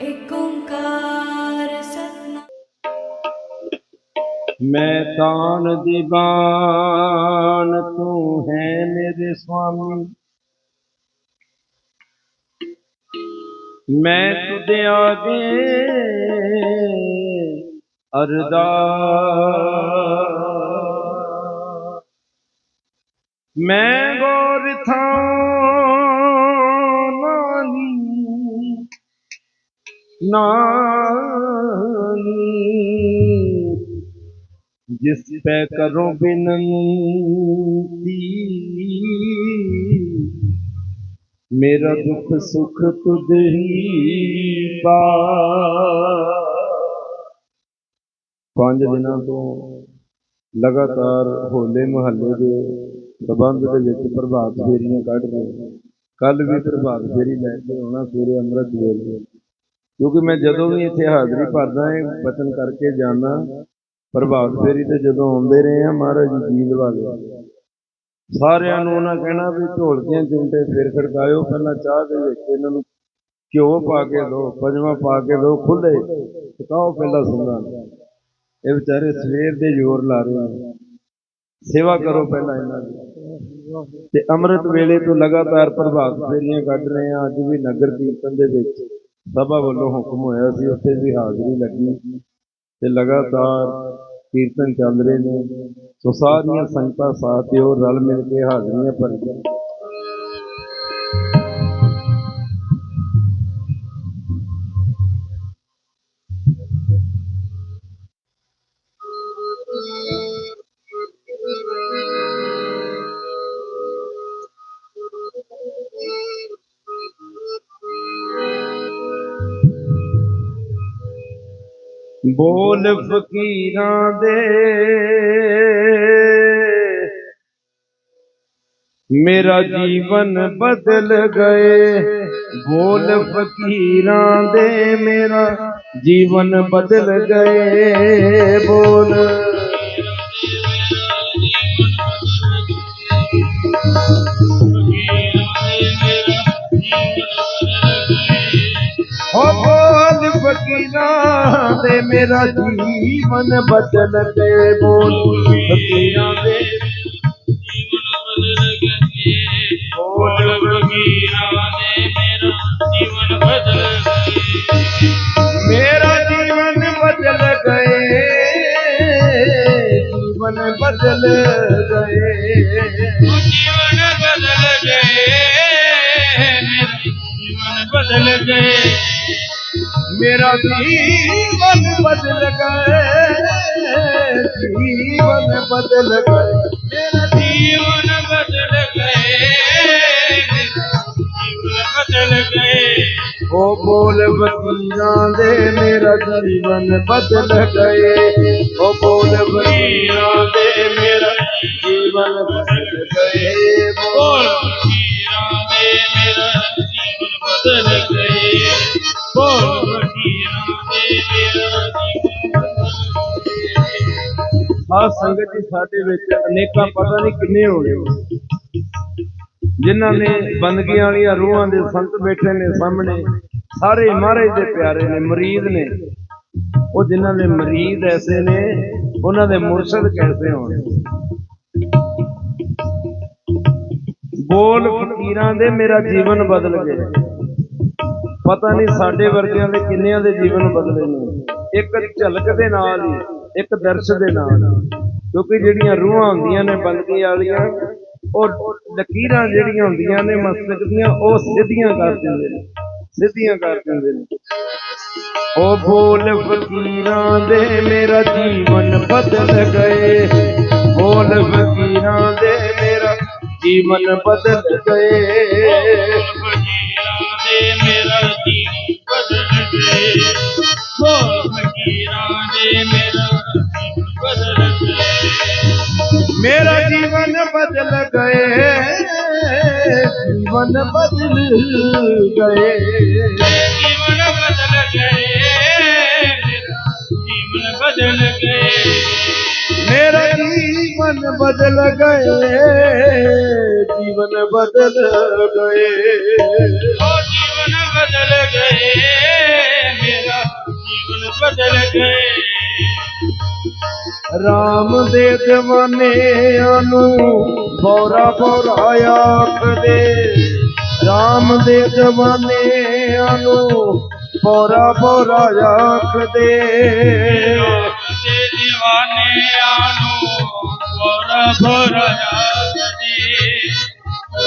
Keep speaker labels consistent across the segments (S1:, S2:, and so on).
S1: ਏਕ ਓੰਕਾਰ ਸਤਨਾਮ।
S2: ਮੈਂ ਤਾਨ ਦੀਵਾਨ ਤੂੰ ਹੈ ਮੇਰੇ ਸੁਆਮੀ। ਮੈਂ ਤੁਦੇ ਆਗੇ ਅਰਦਾਸ। ਮੈਂ ਗੌਰ ਨਾਨੀ ਨਾਨੀ, ਜਿਸ ਪੈ ਕਰੋ ਬਿਨੰਤੀ, ਮੇਰਾ ਦੁੱਖ ਸੁਖ ਤੁਧ ਹੀ ਪਾ। ਪੰਜ ਦਿਨਾਂ ਤੋਂ ਲਗਾਤਾਰ ਹੋਲੇ ਮਹੱਲੇ ਦੇ ਸਬੰਧ ਦੇ ਵਿੱਚ ਪ੍ਰਭਾਤ ਫੇਰੀਆਂ ਕੱਢ ਰਹੇ ਕੱਲ ਵੀ ਪ੍ਰਭਾਤ ਫੇਰੀ ਲੈ ਕੇ ਆਉਣਾ, ਸਵੇਰੇ ਅੰਮ੍ਰਿਤ ਵੇਲੇ। ਕਿਉਂਕਿ ਮੈਂ ਜਦੋਂ ਵੀ ਇੱਥੇ ਹਾਜ਼ਰੀ ਭਰਦਾ ਹਾਂ ਬਚਨ ਕਰਕੇ ਜਾਣਾ ਪ੍ਰਭਾਤ ਫੇਰੀ ਤੇ ਜਦੋਂ ਆਉਂਦੇ ਰਹੇ ਆ ਮਹਾਰਾਜ ਜੀ ਜੀਂਦ ਵਾਲੇ ਸਾਰਿਆਂ ਨੂੰ ਉਹਨਾਂ ਕਹਿਣਾ ਵੀ ਢੋਲਕੀਆਂ ਚੁੰਟੇ ਫਿਰ ਖੜਕਾਇਓ, ਪਹਿਲਾਂ ਚਾਹ ਦੇ ਵਿੱਚ ਇਹਨਾਂ ਨੂੰ ਘਿਓ ਪਾ ਕੇ ਦਿਓ ਪੰਜਵਾਂ ਪਾ ਕੇ ਦਿਓ ਖੁੱਲੇ ਟਿਕਾਓ ਪਹਿਲਾਂ ਸੁਣਨਾ ਇਹ ਵਿਚਾਰੇ ਸਵੇਰ ਦੇ ਜ਼ੋਰ ਲਾ ਰਹੇ ਨੇ। ਸੇਵਾ ਕਰੋ ਪਹਿਲਾਂ ਇਹਨਾਂ ਦੀ। ਤੇ ਅੰਮ੍ਰਿਤ ਵੇਲੇ ਤੋਂ ਲਗਾਤਾਰ ਪ੍ਰਭਾਤ ਫੇਰੀਆਂ ਕੱਢ ਰਹੇ ਆ ਅੱਜ ਵੀ ਨਗਰ ਕੀਰਤਨ ਦੇ ਵਿੱਚ। ਸਭਾ ਵੱਲੋਂ ਹੁਕਮ ਹੋਇਆ ਸੀ ਉੱਥੇ ਵੀ ਹਾਜ਼ਰੀ ਲੱਗੀ ਤੇ ਲਗਾਤਾਰ ਕੀਰਤਨ ਚੱਲ ਰਹੇ ਨੇ ਸੋ ਸਾਰੀਆਂ ਸੰਗਤਾਂ ਸਾਥ ਦਿਓ ਰਲ ਮਿਲ ਕੇ ਹਾਜ਼ਰੀਆਂ ਭਰੀਆਂ ਬੋਲ ਫਕੀਰਾਂ ਦੇ। ਮੇਰਾ ਜੀਵਨ ਬਦਲ ਗਏ। ਬੋਲ ਫਕੀਰਾਂ ਦੇ ਮੇਰਾ ਜੀਵਨ ਬਦਲ ਗਏ। ਬੋਲ। ਬੋਲ ਫਕੀਰਾਂ ਦੇ ਮੇਰਾ ਜੀਵਨ ਬਦਲ ਗਏ ਬੋਲ ਫਕੀਰਾਂ ਦੇ ਬੋਲ ਮੇਰਾ ਜੀਵਨ ਬਦਲ ਗਏ ਜੀਵਨ ਬਦਲ ਗਏ
S3: ਬਦਲ ਗਏ
S2: ਮੇਰਾ ਜੀਵਨ वन बदिले जीवन बदिले जीवन बदल गए बदल गए। ओ
S3: बोल
S2: बतिया
S3: दे मेरा जीवन बदल गए। ओ बोल बतिया दे मेरा जीवन बदिले बोल
S2: ਆ ਸੰਗਤ ਜੀ ਸਾਡੇ ਵਿੱਚ ਅਨੇਕਾਂ ਪਤਾ ਨਹੀਂ ਕਿੰਨੇ ਹੋ ਗਏ। ਜਿਨ੍ਹਾਂ ਨੇ ਬੰਦਗੀਆਂ ਵਾਲੀਆਂ ਰੂਹਾਂ ਦੇ ਸੰਤ ਬੈਠੇ ਨੇ ਸਾਹਮਣੇ, ਸਾਰੇ ਮਹਾਰਾਜ ਦੇ ਪਿਆਰੇ ਨੇ ਮਰੀਦ ਨੇ। ਉਹ ਜਿਨ੍ਹਾਂ ਦੇ ਮਰੀਦ ਐਸੇ ਨੇ, ਉਹਨਾਂ ਦੇ ਮੁਰਸ਼ਦ ਕੈਸੇ ਹੋਣ ਬੋਲ ਫਕੀਰਾਂ ਦੇ ਮੇਰਾ ਜੀਵਨ ਬਦਲ ਗਿਆ। ਪਤਾ ਨਹੀਂ ਸਾਡੇ ਵਰਗਿਆਂ ਦੇ ਕਿੰਨਿਆਂ ਦੇ ਜੀਵਨ ਬਦਲੇ ਨੇ। ਇੱਕ ਝਲਕ ਦੇ ਨਾਲ ਹੀ ਇੱਕ ਦਰਸ਼ ਦੇ ਨਾਲ। ਕਿਉਂਕਿ ਜਿਹੜੀਆਂ ਰੂਹਾਂ ਹੁੰਦੀਆਂ ਨੇ, ਬੰਦਗੀ ਵਾਲੀਆਂ, ਉਹ ਲਕੀਰਾਂ ਜਿਹੜੀਆਂ ਹੁੰਦੀਆਂ ਨੇ, ਮਸਤਕ ਦੀਆਂ, ਉਹ ਸਿੱਧੀਆਂ ਕਰ ਦਿੰਦੇ ਨੇ। ਸਿੱਧੀਆਂ ਕਰ ਦਿੰਦੇ ਨੇ। ਉਹ ਬੋਲ ਫਕੀਰਾਂ ਦੇ, ਮੇਰਾ ਜੀਵਨ ਬਦਲ ਗਏ। ਬੋਲ ਫਕੀਰਾਂ ਦੇ, ਮੇਰਾ ਜੀਵਨ ਬਦਲ ਗਏ।
S3: ਜੀਵਨ ਬਦਲ ਗਏ। ਜੀਵਨ ਬਦਲ ਗਏ।
S2: ਮੇਰਾ ਜੀਵਨ ਬਦਲ ਗਏ।
S3: ਮੇਰਾ ਜੀਵਨ ਬਦਲ ਗਏ।
S2: ਜੀਵਨ ਬਦਲ ਗਏ।
S3: ਉਹ ਜੀਵਨ ਬਦਲ ਗਏ। ਬਦਲ ਗਏ।
S2: ਰਾਮ ਦੇ دیਵਾਨਿਆਂ ਨੂੰ ਬੋਰਾ ਬੋਰਾ ਆਖਦੇ। ਰਾਮ ਦੇ دیਵਾਨਿਆਂ ਨੂੰ ਬੋਰਾ ਬੋਰਾ ਆਖਦੇ।
S3: ਦੇ دیਵਾਨਿਆਂ ਨੂੰ ਬੋਰਾ ਬੋਰਾ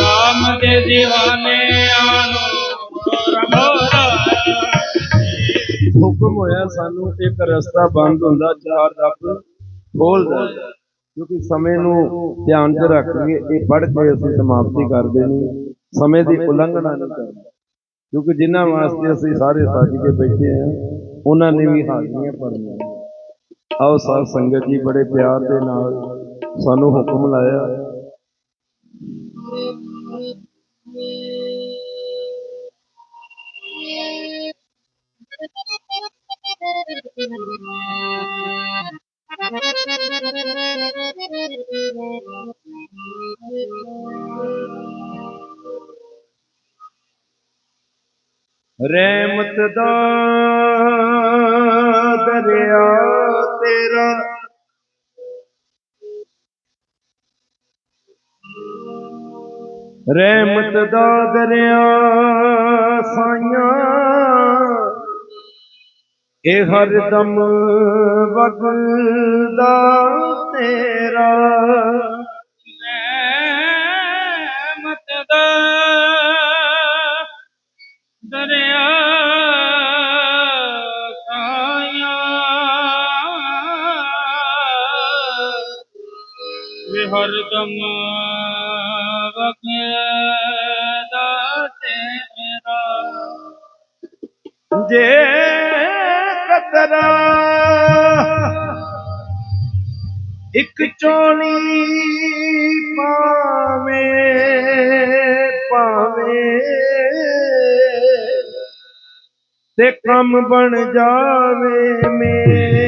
S3: ਰਾਮ ਨੂੰ
S2: ਹੁਕਮ ਹੋਇਆ ਸਾਨੂੰ ਇੱਕ ਰਸਤਾ ਬੰਦ ਹੁੰਦਾ ਚਾਰ ਰੱਬ। ਖੋਲਦਾ ਕਿਉਂਕਿ ਸਮੇਂ ਨੂੰ ਧਿਆਨ 'ਚ ਰੱਖ ਕੇ ਇਹ ਪੜ੍ਹ ਕੇ ਅਸੀਂ ਸਮਾਪਤੀ ਕਰ ਦੇਣੀ। ਸਮੇਂ ਦੀ ਉਲੰਘਣਾ ਨਹੀਂ ਕਰਨੀ। ਕਿਉਂਕਿ ਜਿਨ੍ਹਾਂ ਵਾਸਤੇ ਅਸੀਂ ਸਾਰੇ ਸੱਜ ਕੇ ਬੈਠੇ ਆ ਉਹਨਾਂ ਨੇ ਵੀ ਹਾਜ਼ਰੀਆਂ ਭਰਨੀਆਂ। ਆਓ ਸਾਧ ਸੰਗਤ ਜੀ ਬੜੇ ਪਿਆਰ ਦੇ ਨਾਲ ਸਾਨੂੰ ਹੁਕਮ ਲਾਇਆ। ਰਹਿਮਤ ਦਾ ਦਰਿਆ ਤੇਰਾ। ਰਹਿਮਤ ਦਾ ਦਰਿਆ ਸਾਈਆਂ। ਇਹ ਹਰਦਮ ਵਗਦਾ ਤੇਰਾ।
S3: ਰਹਿਮਤ ਦਾ ਹਰਦਮ ਵਗਦਾ ਤੇਰਾ
S2: ਜੇ ਕਤਰਾ ਇੱਕ ਚੋਲੀ ਪਾਵੇ ਪਾਵੇ ਤੇ ਕੰਮ ਬਣ ਜਾਵੇ ਮੇ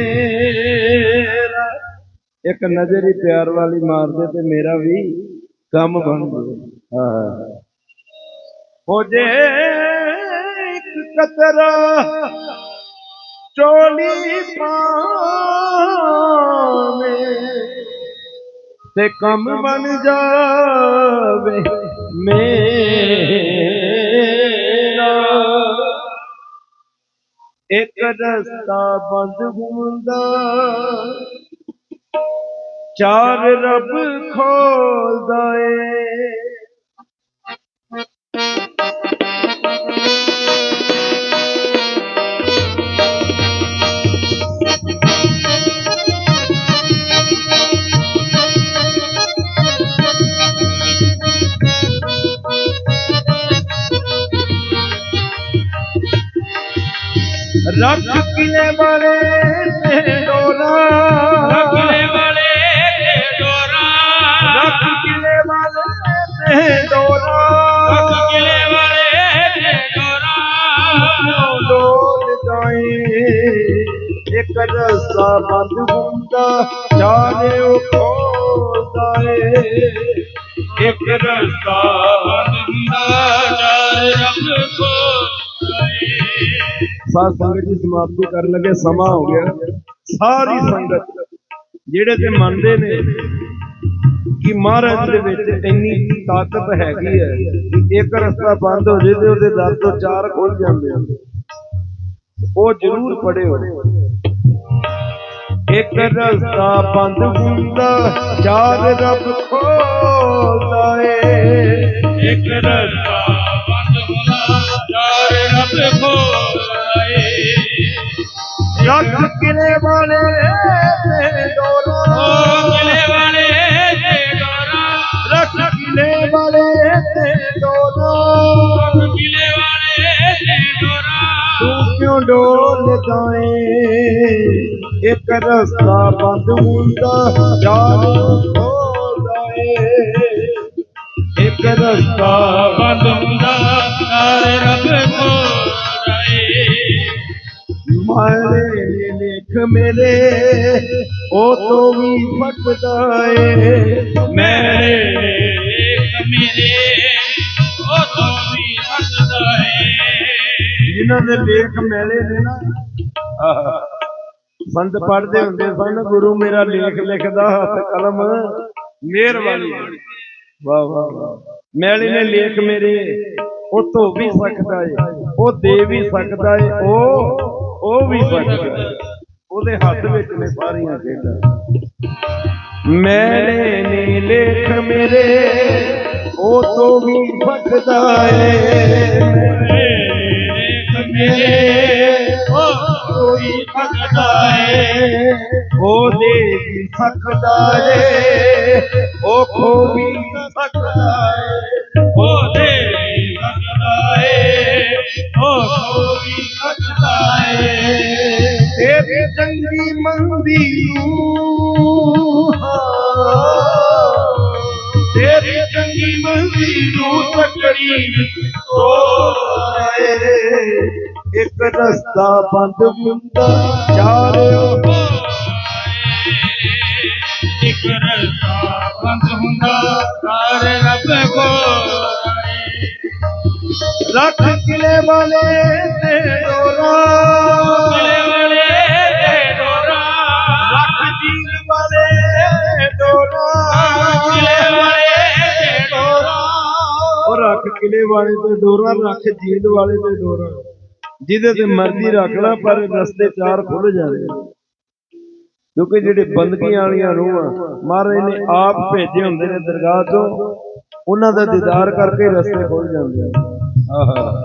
S2: ਇੱਕ ਨਜ਼ਰ ਹੀ ਪਿਆਰ ਵਾਲੀ ਮਾਰਦੇ ਤੇ ਮੇਰਾ ਵੀ ਕੰਮ ਬਣ ਜਾਵੇ। ਹਾਂ, ਹੋ। ਜੇ ਇੱਕ ਕਤਰਾ ਚੋਲੀ ਪਾਵੇ ਤੇ ਕੰਮ ਬਣ ਜਾਵੇ ਮੇਰਾ। ਇੱਕ ਰਸਤਾ ਬੰਦ ਹੁੰਦਾ ਚਾਰ ਰੱਬ ਖੋਲਦਾ ਏ ਰੱਖ ਕਿਲੇ ਵਾਲੇ ਤੇ ਬੰਦ ਹੁੰਦਾ ਚਾਰੇ ਉਹ ਖੋਲਦਾ ਏ
S3: ਇੱਕ ਰਸਤਾ ਹੁੰਦਾ ਚਾਰ ਰੱਬ ਕੋ
S2: ਸਾਧ ਸੰਗਤ ਜੀ ਸਮਾਪਤੀ ਕਰਨ ਲੱਗੇ ਸਮਾਂ ਹੋ ਗਿਆ। ਸਾਰੀ ਸੰਗਤ ਜਿਹੜੇ ਤੇ ਮੰਨਦੇ ਨੇ ਕਿ ਮਹਾਰਾਜ ਦੇ ਵਿੱਚ ਇੰਨੀ ਤਾਕਤ ਹੈਗੀ ਹੈ ਕਿ ਇੱਕ ਰਸਤਾ ਬੰਦ ਹੋ ਜੇ ਤੇ ਉਹਦੇ ਦਰ ਤੋਂ ਚਾਰ ਖੁੱਲ ਜਾਂਦੇ ਆ। ਉਹ ਜ਼ਰੂਰ ਪੜਿਓ ਇੱਕ ਰਸਤਾ ਬੰਦ ਹੁੰਦਾ ਚਾਰ ਰੱਬ ਖੋਲਦਾ ਏ
S3: ਇੱਕ ਰਸਤਾ ਬੰਦ ਹੁੰਦਾ ਚਾਰ ਰੱਬ ਕੋ
S2: ਰੱਖ ਕਿਲੇ ਵਾਲੇ ਡੋਲਦਾ ਏ ਇੱਕ ਰਸਤਾ ਬੰਦ ਹੁੰਦਾ ਚਾਰ ਖੋਲਦਾ ਏ ਇੱਕ ਰਸਤਾ
S3: ਬੰਦ ਹੁੰਦਾ ਚਾਰ ਰੱਬ ਕੋ ਰਾਏ
S2: ਮਾਰੇ ਲੇਖ ਮੇਰੇ ਉਹ ਤੋਂ ਵੀ ਫਟਦਾ ਏ
S3: ਮੇਰੇ ਮੇਰੇ ਹੱਸਦਾ
S2: ਦੇ ਲੇਖ ਮੈਲੇ ਨੇ ਨਾ। ਸੰਤ ਪੜ੍ਹਦੇ ਹੁੰਦੇ ਸਨ, ਗੁਰੂ ਮੇਰਾ ਲੇਖ ਲਿਖਦਾ, ਹੱਥ ਕਲਮ, ਮਿਹਰਬਾਨੀ। ਵਾਹ ਵਾਹ ਵਾਹ ਨੇ ਲੇਖ ਮੇਰੇ, ਉਹ ਧੋ ਵੀ ਸਕਦਾ ਏ, ਉਹ ਦੇ ਵੀ ਸਕਦਾ ਏ, ਉਹ ਉਹ ਵੀ ਸਕਦਾ ਏ। ਉਹਦੇ ਹੱਥ ਵਿੱਚ ਨੇ ਸਾਰੀਆਂ ਖੇਡਾਂ। ਮੈਲੇ ਨੇ ਲੇਖ ਮੇਰੇ, ਉਹ ਤੋਂ ਵੀ ਸਕਦਾ ਏ। ਸਕਦਾ ਏ ਉਹ ਖੋ ਵੀ ਸਕਦਾ ਏ
S3: ਉਹ ਦੇ ਸਕਦਾ ਏ ਉਹ ਕੋਈ ਸਕਦਾ ਏ
S2: ਤੇਰੀ ਚੰਗੀ ਮੰਦੀ ਨੂੰ
S3: ਤੇਰੀ ਚੰਗੀ ਮੰਦੀ ਨੂੰ ਤਕੜੀ ਤੋਏ
S2: ਇੱਕ ਰਸਤਾ ਬੰਦ ਹੁੰਦਾ। ਚਾਰਿਓ
S3: ਇੱਕ ਰਸਤਾ ਬੰਦ ਹੁੰਦਾ ਸਾਰੇ ਰੱਬ ਕੋ
S2: ਰੱਖ ਕਿਲੇ ਵਾਲੇ ਤੇ ਡੋਰਾ।
S3: ਕਿਲੇ ਵਾਲੇ ਦੇ ਡੋਰਾ।
S2: ਰੱਖ ਜੀਲ ਵਾਲੇ ਤੇ ਡੋਰਾ।
S3: ਕਿਲੇ ਵਾਲੇ ਦੇ ਡੋਰਾ।
S2: ਉਹ ਰੱਖ ਕਿਲੇ ਵਾਲੇ ਤੇ ਡੋਰਾ ਰੱਖ ਜੀਲ ਵਾਲੇ ਤੇ ਡੋਰਾ। ਜਿਹਦੇ ਤੇ ਮਰਜ਼ੀ ਰੱਖ ਲੈ ਪਰ ਰਸਤੇ ਚਾਰ ਖੁੱਲ ਜਾਣੇ ਕਿਉਂਕਿ ਜਿਹੜੇ ਬੰਦਗੀਆਂ ਵਾਲੀਆਂ ਰੂਹਾਂ ਮਹਾਰਾਜ ਨੇ ਆਪ ਭੇਜੇ ਹੁੰਦੇ ਨੇ ਦਰਗਾਹ ਤੋਂ ਉਹਨਾਂ ਦਾ ਦੀਦਾਰ ਕਰਕੇ ਰਸਤੇ ਖੁੱਲ ਜਾਂਦੇ ਆ। ਆਹਾ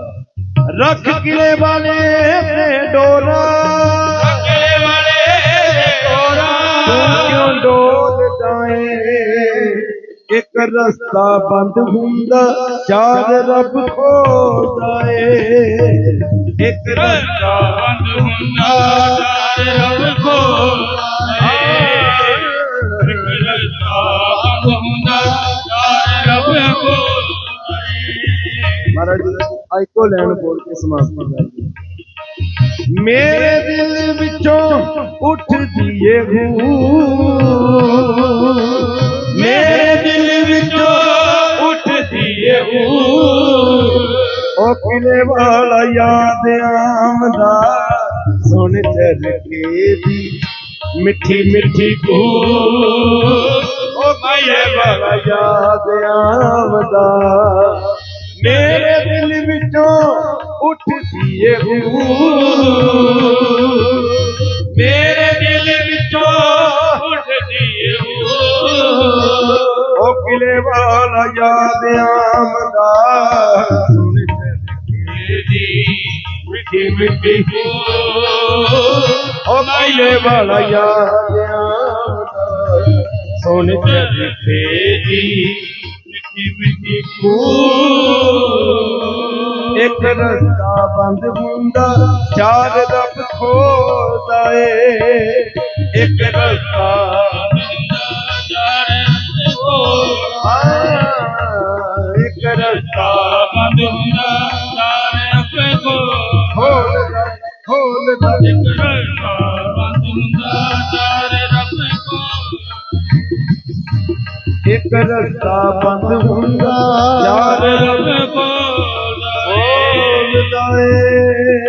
S2: ਰੱਖ ਕਿਲੇ ਵਾਲੇ ਤੇ ਡੋਰਾ।
S3: ਕਿਲੇ ਵਾਲੇ ਡੋਰਾ।
S2: ਕਿਉਂ ਡੋਲ ਜਾਏ ਇੱਕ ਰਸਤਾ ਬੰਦ ਹੁੰਦਾ ਚਾਰ ਰੱਬ ਖੋਦਾ ਏ। ਇੱਕ
S3: ਰਸਤਾ ਬੰਦ ਹੁੰਦਾ ਸਾਰੇ ਰੱਬ ਕੋ
S2: ਮਹਾਰਾਜ ਜੀ ਆਇਕੋ ਲੈਣ ਬੋਲ ਕੇ ਸਮਾਪਤ ਕਰ ਮੇਰੇ ਦਿਲ ਵਿੱਚੋਂ ਉੱਠਦੀ ਏ ਹੂ
S3: ਮੇਰੇ ਦਿਲ ਵਿੱਚੋਂ ਉੱਠਦੀ ਏ
S2: ਉਹ ਕਿਲੇ ਵਾਲਾ ਯਾਦ ਆਮਦਾ ਸੁਣ ਚੱਲ ਕੇ ਦੀ ਮਿੱਠੀ ਮਿੱਠੀ ਕੂ
S3: ਉਹ ਮਾਏ
S2: ਵਾਲਾ ਯਾਦ ਆਮਦਾ ਮੇਰੇ ਦਿਲ ਵਿੱਚੋਂ ਉੱਠਦੀ ਏ ਹੂ।
S3: ਮੇਰੇ ਦਿਲ ਵਿੱਚੋਂ ਉੱਠਦੀ ਏ
S2: ਉਹ ਕਿਲੇ ਵਾਲਾ ਯਾਦ ਆਮਦਾ ਸੁਣ
S3: ਦੀ ਮਿੱਠੀ ਮਿੱਠੀ
S2: ਉਹ ਕਿਲੇ ਵਾਲਾ ਯਾਦ ਆਮਦਾ ਸੁਣ ਚੱਲ
S3: ਦੀ ਮਿੱਠੀ ਮਿੱਠੀ
S2: ਇੱਕ ਰਸਤਾ ਬੰਦ ਹੁੰਦਾ ਚਾਰ ਰੱਬ ਖੋਦਾ ਏ। ਇੱਕ ਰਸਤਾ ਆ ਇੱਕ ਰਸਤਾ
S3: ਬੰਦ ਹੁੰਦਾ ਸਾਰੇ ਆਪਣੇ ਕੋ
S2: ਖੋਲਦਾ।
S3: ਇੱਕ ਰਸਤਾ ਬੰਦ ਹੁੰਦਾ ਸਾਰੇ ਰੱਬ ਕੋ
S2: ਇੱਕ ਰਸਤਾ ਬੰਦ ਹੁੰਦਾ ਚਾਰ ਰੱਬ ਖੋਲਦਾ। ਏ